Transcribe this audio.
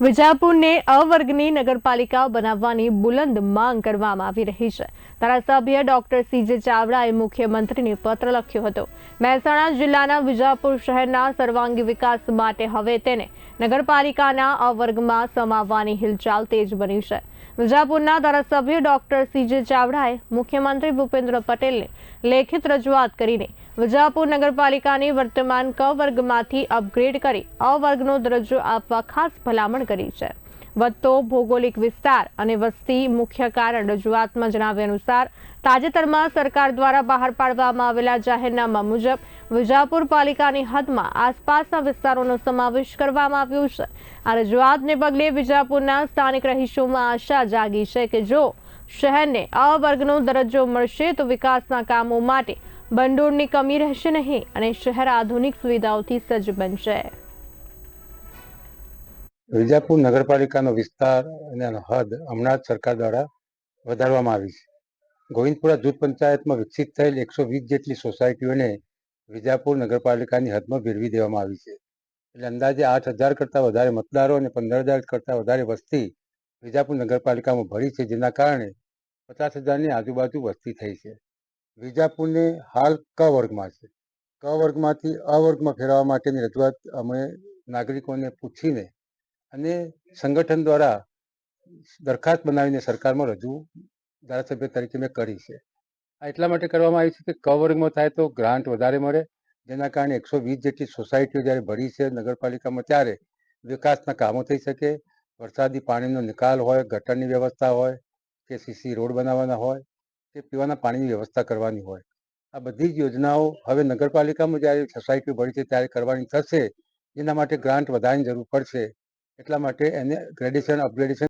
વિજાપુરને અવર્ગની નગરપાલિકા બનાવવાની બુલંદ માંગ કરવામાં આવી રહી છે. ધારાસભ્ય ડોક્ટર સીજે ચાવડાએ મુખ્યમંત્રીને પત્ર લખ્યો હતો. મહેસાણા જિલ્લાના વિજાપુર શહેરના સર્વાંગી વિકાસ માટે હવે તેને નગરપાલિકાના અવર્ગમાં સમાવવાની હિલચાલ તેજ બની છે. વિજાપુરના ધારાસભ્ય ડોક્ટર સીજે ચાવડાએ મુખ્યમંત્રી ભૂપેન્દ્ર પટેલને લેખિત રજૂઆત કરીને વિજાપુર નગરપાલિકાની વર્તમાન ક વર્ગમાંથી અપગ્રેડ કરી અ વર્ગનો દરજ્જો આપવા ખાસ ભલામણ કરી છે. વધતો ભૌગોલિક વિસ્તાર અને વસ્તી મુખ્ય કારણ રજૂઆતમાં જણાવ્યા અનુસાર, તાજેતરમાં સરકાર દ્વારા બહાર પાડવામાં આવેલા જાહેરનામા મુજબ, વિજાપુર પાલિકાની હદમાં આસપાસના વિસ્તારોનો સમાવેશ કરવામાં આવ્યો છે. આ રજૂઆતને પગલે વિજાપુરના સ્થાનિક રહીશોમાં આશા જાગી છે કે જો શહેરને અ વર્ગનો દરજ્જો મળશે તો વિકાસના કામો માટે ભંડોળની કમી રહેશે નહીં અને શહેર આધુનિક સુવિધાઓથી સજ્જ બનશે. વિજાપુર નગરપાલિકાનો વિસ્તાર અને હદ હમણાં સરકાર દ્વારા વધારવામાં આવી છે. ગોવિંદપુરા જૂથ પંચાયતમાં વિકસિત થયેલ એકસો વીસ જેટલી સોસાયટીઓને વિજાપુર નગરપાલિકાની હદમાં ભેળવી દેવામાં આવી છે. એટલે અંદાજે આઠ હજાર કરતાં વધારે મતદારો અને પંદર હજાર કરતાં વધારે વસ્તી વિજાપુર નગરપાલિકામાં ભળી છે, જેના કારણે પચાસ હજારની આજુબાજુ વસ્તી થઈ છે. વિજાપુરને હાલ ક વર્ગમાં છે. ક વર્ગમાંથી અ વર્ગમાં ફેરવવા માટેની રજૂઆત અમે નાગરિકોને પૂછીને અને સંગઠન દ્વારા દરખાસ્ત બનાવીને સરકારમાં રજૂ ધારાસભ્ય તરીકે મેં કરી છે. આ એટલા માટે કરવામાં આવી છે કે ક વર્ગમાં થાય તો ગ્રાન્ટ વધારે મળે, જેના કારણે એકસો વીસ જેટલી સોસાયટીઓ જ્યારે ભરી છે નગરપાલિકામાં, ત્યારે વિકાસના કામો થઈ શકે, વરસાદી પાણીનો નિકાલ હોય, ગટરની વ્યવસ્થા હોય, કે સીસી રોડ બનાવવાના હોય, કે પીવાના પાણીની વ્યવસ્થા કરવાની હોય. આ બધી જ યોજનાઓ હવે નગરપાલિકામાં જ્યારે સોસાયટીઓ ભરી છે ત્યારે કરવાની થશે, એના માટે ગ્રાન્ટ વધારાની જરૂર પડશે. એટલા માટે એને ગ્રેડેશન અપગ્રેડેશન